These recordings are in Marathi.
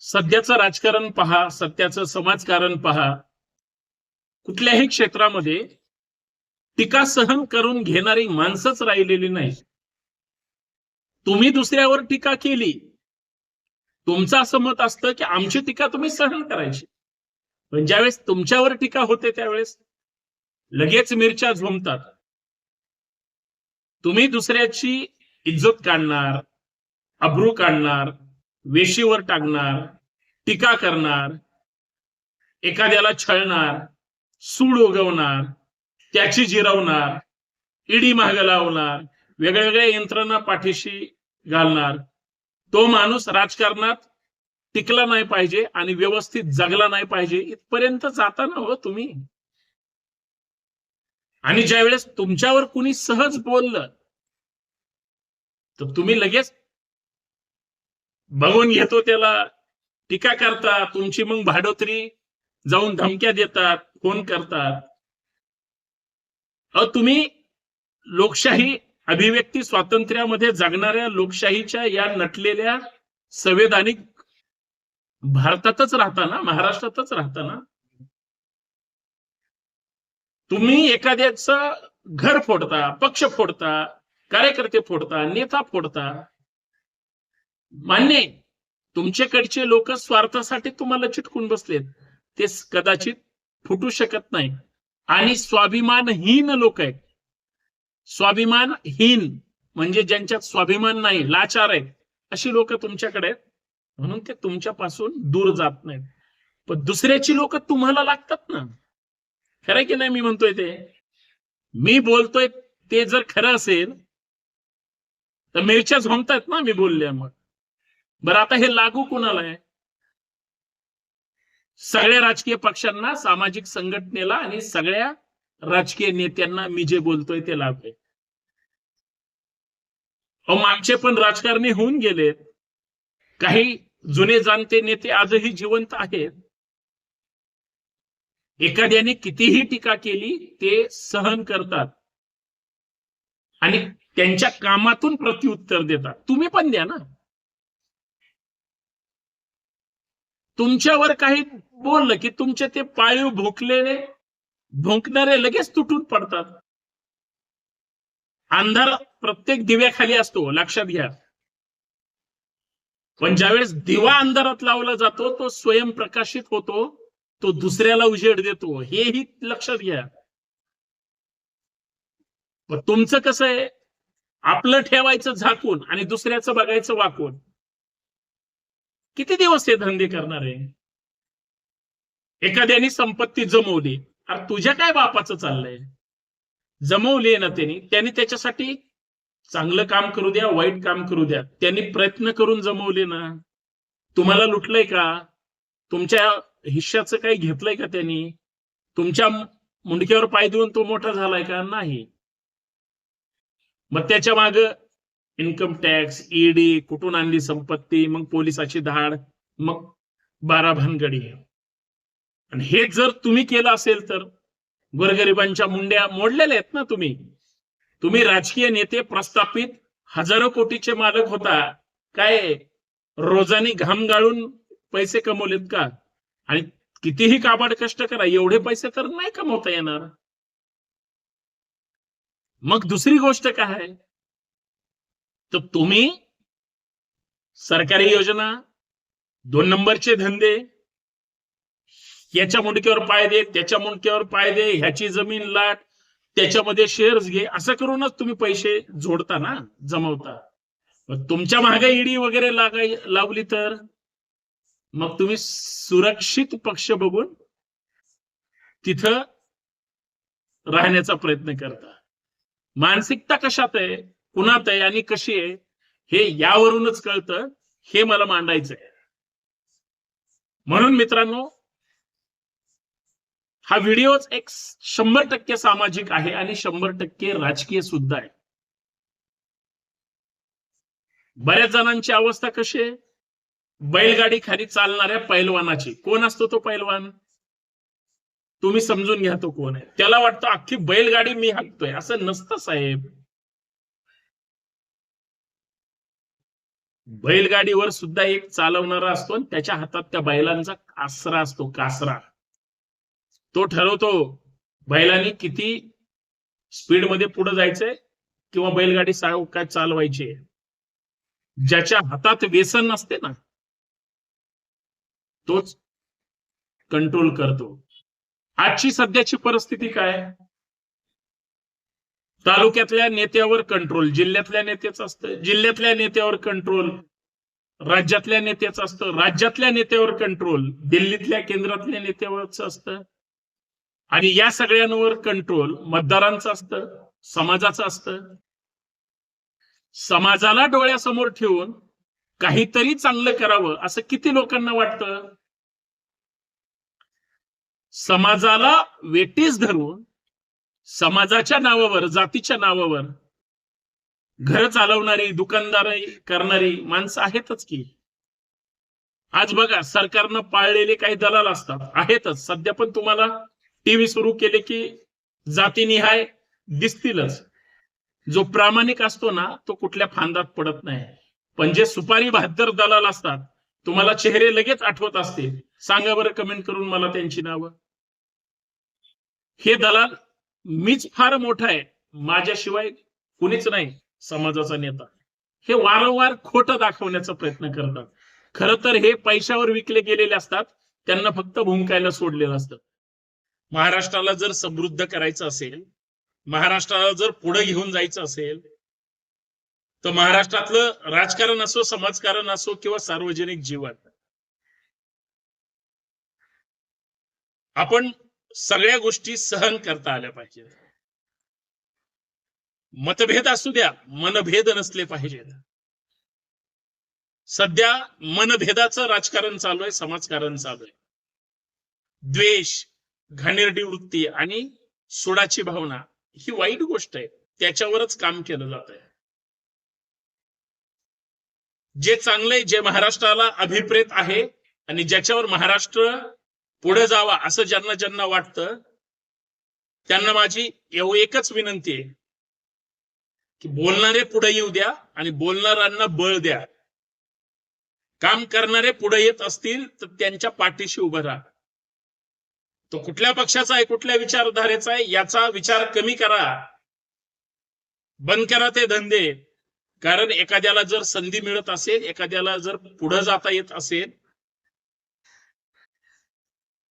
सध्याचं राजकारण पहा सध्याचं समाजकारण पहा. कुठल्याही क्षेत्रामध्ये टीका सहन करून घेणारी माणसंच राहिलेली नाही. तुम्ही दुसऱ्यावर टीका केली. तुमचं असं मत असतं की आमची टीका तुम्ही सहन करायची. पण ज्यावेळेस तुमच्यावर टीका होते त्यावेळेस लगेच मिरच्या झोमतात. तुम्ही दुसऱ्याची इज्जत काढणार अब्रू काढणार वेशीवर टाकणार टीका करणार एखाद्याला छळणार सूड उगवणार त्याची जिरवणार इडी माग लावणार वेगवेगळ्या यंत्रणा पाठीशी घालणार. तो माणूस राजकारणात टिकला नाही पाहिजे आणि व्यवस्थित जगला नाही पाहिजे इथपर्यंत जाताना हो तुम्ही. आणि ज्या वेळेस तुमच्यावर कुणी सहज बोललं तर तुम्ही लगेच बघून घेतो त्याला. टीका करता तुमची मग भाडोत्री जाऊन धमक्या देतात फोन करतात. अहो तुम्ही लोकशाही अभिव्यक्ती स्वातंत्र्यामध्ये जगणाऱ्या लोकशाहीच्या या नटलेल्या संवैधानिक भारतातच राहता ना महाराष्ट्रातच राहता ना तुम्ही एखाद्याचं घर फोडता पक्ष फोडता कार्यकर्ते फोडता नेता फोडता मान्य आहे. तुमच्याकडचे लोक स्वार्थासाठी तुम्हाला चिटकून बसलेत. ते कदाचित फुटू शकत नाही आणि स्वाभिमानहीन लोक आहेत. स्वाभिमानहीन म्हणजे ज्यांच्यात स्वाभिमान नाही लाचार आहेत अशी लोक तुमच्याकडे आहेत. म्हणून ते तुमच्यापासून दूर जात नाहीत. पण दुसऱ्याची लोक तुम्हाला लागतात ना. खरं की नाही मी म्हणतोय ते? मी बोलतोय ते जर खरं असेल तर मिरच्या झोमतायत ना मी बोलले मग. बरं आता हे लागू कुणाला आहे? सगळ्या राजकीय पक्षांना सामाजिक संघटनेला आणि सगळ्या राजकीय नेत्यांना मी जे बोलतोय ते लागू आहे. अहो मागचे पण राजकारणी होऊन गेलेत काही जुने जाणते नेते आजही जिवंत आहेत. एखाद्याने कितीही टीका केली ते सहन करतात. आणि त्यांच्या कामातून प्रत्युत्तर देतात. तुम्ही पण द्या ना. तुमच्यावर काही बोललं की तुमचे ते पाळीव भोकलेले भोंकणारे लगेच तुटून पडतात. अंधार प्रत्येक दिव्याखाली असतो लक्षात घ्या. पण ज्यावेळेस दिवा अंधारात लावला जातो तो स्वयंप्रकाशित होतो तो दुसऱ्याला उजेड देतो. हेही लक्षात घ्या. पण तुमचं कसं आहे? आपलं ठेवायचं झाकून आणि दुसऱ्याचं बघायचं वाकून. किती दिवस हे धंदे करणार आहे? एखाद्याने संपत्ती जमवली. अरे तुझ्या काय बापाचं चाललंय? जमवली ना त्यांनी. त्यांनी त्याच्यासाठी चांगलं काम करू द्या वाईट काम करू द्या. त्यांनी प्रयत्न करून जमवले ना. तुम्हाला लुटलंय का? तुमच्या हिश्श्याचं काही घेतलंय का त्यांनी? तुमच्या मुंडक्यावर पाय देऊन तो मोठा झालाय का? नाही. मग त्याच्या माग इन्कम टॅक्स ईडी कुठून आणली संपत्ती मग पोलिसाची धाड मग बारा भानगडी. आणि हे जर तुम्ही केलं असेल तर गोरगरिबांच्या मुंड्या मोडलेल्या आहेत ना तुम्ही. तुम्ही राजकीय नेते प्रस्थापित हजारो कोटीचे मालक होता. काय? रोजानी घाम गाळून पैसे कमवलेत का? आणि कितीही काबाड कष्ट करा एवढे पैसे तर नाही कमवता येणार. मग दुसरी गोष्ट काय? आहे तर तुम्ही सरकारी योजना दोन नंबरचे धंदे याच्या मुंडक्यावर पाय दे त्याच्या मुंडक्यावर पाय दे ह्याची जमीन लाट त्याच्यामध्ये शेअर्स घे असं करूनच तुम्ही पैसे जोडता ना जमवता. मग तुमच्या मागे ईडी वगैरे लागाय लावली तर मग तुम्ही सुरक्षित पक्ष बघून तिथं राहण्याचा प्रयत्न करता. मानसिकता कशात आहे? पुन्हा तयारी आणि कशी आहे हे यावरूनच कळतं हे मला मांडायचंय. म्हणून मित्रांनो हा व्हिडिओच एक शंभर टक्के सामाजिक आहे आणि शंभर टक्के राजकीय सुद्धा आहे. बऱ्याच जणांची अवस्था कशी आहे? बैलगाडी खाली चालणाऱ्या पैलवानाची. कोण असतो तो पैलवान? तुम्ही समजून घ्या तो कोण आहे. त्याला वाटतं अख्खी बैलगाडी मी हाकतोय. असं नसतं साहेब. बैलगाडीवर सुद्धा एक चालवणारा असतो आणि त्याच्या हातात त्या बैलांचा कासरा असतो कासरा. तो ठरवतो बैलांनी किती स्पीडमध्ये पुढे जायचंय किंवा बैलगाडी काय चालवायची ज्याच्या हातात व्यसन नसते ना तोच कंट्रोल करतो. आजची सध्याची परिस्थिती काय? आहे? तालुक्यातल्या नेत्यावर कंट्रोल जिल्ह्यातल्या नेत्याचं असतं. जिल्ह्यातल्या नेत्यावर कंट्रोल राज्यातल्या नेत्याचं असतं. राज्यातल्या नेत्यावर कंट्रोल दिल्लीतल्या केंद्रातल्या नेत्यावरच असतं. आणि या सगळ्यांवर कंट्रोल मतदारांचं असतं समाजाचं असतं. समाजाला डोळ्यासमोर ठेवून काहीतरी चांगलं करावं असं किती लोकांना वाटतं? समाजाला वेटीस धरून समाजाच्या नावावर जातीच्या नावावर घर चालवणारी दुकानदारी करणारी माणसं आहेतच की. आज बघा सरकारनं पाळलेले काही दलाल असतात आहेतच. सध्या पण तुम्हाला टीव्ही सुरू केले की जातीनिहाय दिसतीलच. जो प्रामाणिक असतो ना तो कुठल्या फांदात पडत नाही. पण जे सुपारी बहादर दलाल असतात तुम्हाला चेहरे लगेच आठवत असतील. सांगा बरं कमेंट करून मला त्यांची नावं. हे दलाल मीच फार मोठा आहे. माझ्याशिवाय कुणीच नाही समाजाचा नेता. हे वारंवार खोटं दाखवण्याचा प्रयत्न करतात. खर तर हे पैशावर विकले गेलेले असतात त्यांना फक्त भूमकायला सोडलेलं असतं. महाराष्ट्राला जर समृद्ध करायचं असेल महाराष्ट्राला जर पुढे घेऊन जायचं असेल तर महाराष्ट्रातलं राजकारण असो समाजकारण असो किंवा सार्वजनिक जीवन. आपण सगळ्या गोष्टी सहन करता आल्या पाहिजेत. मतभेद असू द्या मनभेद नसले पाहिजेत. सध्या मनभेदाचं राजकारण चालू आहे समाजकारण चालू आहे. द्वेष घाणेरडी वृत्ती आणि सोडाची भावना ही वाईट गोष्ट आहे. त्याच्यावरच काम केलं जात आहे. जे चांगले जे महाराष्ट्राला अभिप्रेत आहे आणि ज्याच्यावर महाराष्ट्र पुढे जावा असं ज्यांना ज्यांना वाटतं त्यांना माझी एव एकच विनंती आहे की बोलणारे पुढे येऊ द्या आणि बोलणाऱ्यांना बळ द्या. काम करणारे पुढे येत असतील तर त्यांच्या पाठीशी उभं राहा. तो कुठल्या पक्षाचा आहे कुठल्या विचारधारेचा आहे याचा विचार कमी करा. बंद करा ते धंदे. कारण एखाद्याला जर संधी मिळत असेल एखाद्याला जर पुढे जाता येत असेल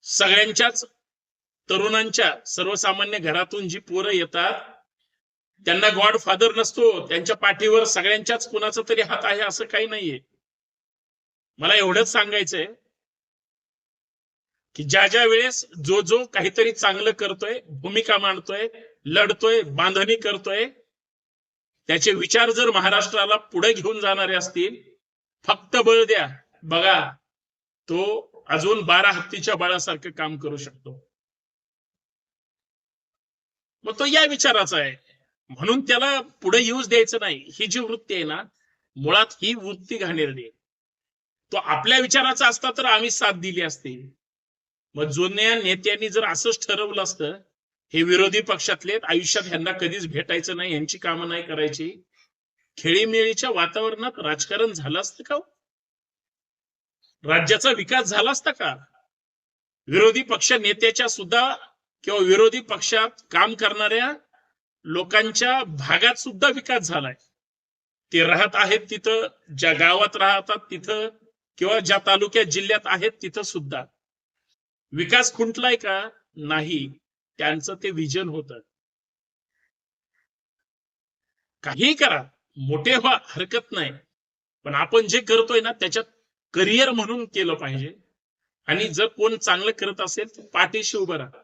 सगळ्यांच्याच तरुणांच्या सर्वसामान्य घरातून जी पोरं येतात त्यांना गॉड फादर नसतो त्यांच्या पाठीवर सगळ्यांच्याच कुणाचा तरी हात आहे असं काही नाहीये. मला एवढंच सांगायचंय की ज्या ज्या वेळेस जो जो काहीतरी चांगलं करतोय भूमिका मांडतोय लढतोय बांधणी करतोय त्याचे विचार जर महाराष्ट्राला पुढे घेऊन जाणारे असतील फक्त बळ द्या. बघा तो अजून बारा हत्तीच्या बाळासारखं काम करू शकतो. मग तो या विचाराचा आहे. म्हणून त्याला पुढे यूज द्यायचं नाही. ही जी वृत्ती आहे ना मुळात ही वृत्ती घाणेरडी आहे. तो आपल्या विचाराचा असता तर आम्ही साथ दिली असती. मग जुन्या नेत्यांनी जर असंच ठरवलं असतं हे विरोधी पक्षातले आयुष्यात ह्यांना कधीच भेटायचं नाही यांची कामं नाही करायची. खेळीमेळीच्या वातावरणात राजकारण झालं असतं का हो? राज्याचा विकास झाला असता का? विरोधी पक्ष नेत्याच्या सुद्धा किंवा विरोधी पक्षात काम करणाऱ्या लोकांच्या भागात सुद्धा विकास झालाय. ते राहत आहेत तिथं ज्या गावात राहतात तिथं किंवा ज्या तालुक्यात जिल्ह्यात आहेत तिथं सुद्धा. विकास खुंटलाय का? नाही. त्यांचं ते विजन होत. काही करा. मोठे व्हा हरकत नाही. पण आपण जे करतोय ना त्याच्यात करिअर म्हणून केलं पाहिजे. आणि जर कोण चांगलं करत असेल तर पाठीशी उभं राहा.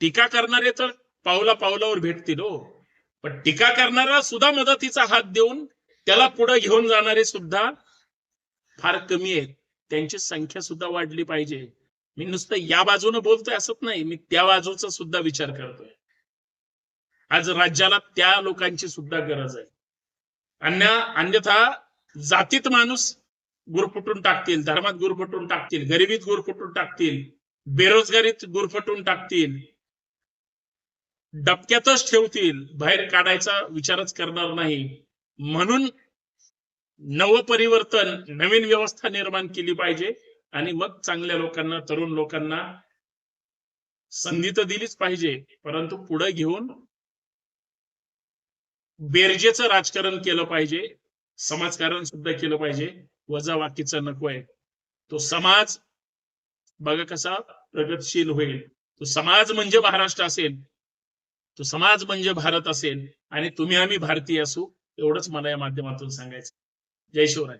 टीका करणारे तर पावला पावलावर भेटतील हो. पण टीका करणारा सुद्धा मदतीचा हात देऊन त्याला पुढे घेऊन जाणारे सुद्धा फार कमी आहेत. त्यांची संख्या सुद्धा वाढली पाहिजे. मी नुसतं या बाजूने बोलतोय असत नाही मी त्या बाजूचा सुद्धा विचार करतोय. आज राज्याला त्या लोकांची सुद्धा गरज आहे. अन्य अन्यथा जातीत माणूस गुरफटून टाकतील धर्मात गुरफटून टाकतील गरिबीत गुरफटून टाकतील बेरोजगारीत गुरफटून टाकतील डबक्यातच ठेवतील बाहेर काढायचा विचारच करणार नाही. म्हणून नवपरिवर्तन नवीन व्यवस्था निर्माण केली पाहिजे आणि मग चांगल्या लोकांना तरुण लोकांना संधी तर दिलीच पाहिजे परंतु पुढे घेऊन बेरजेचं राजकारण केलं पाहिजे समाजकारण सुद्धा केलं पाहिजे. वजावाकीचं नको आहे. तो समाज बघा कसा प्रगतशील होईल. तो समाज म्हणजे महाराष्ट्र असेल. तो समाज म्हणजे भारत असेल. आणि तुम्ही आम्ही भारतीय असू एवढंच मला या माध्यमातून सांगायचं जय शिवराय.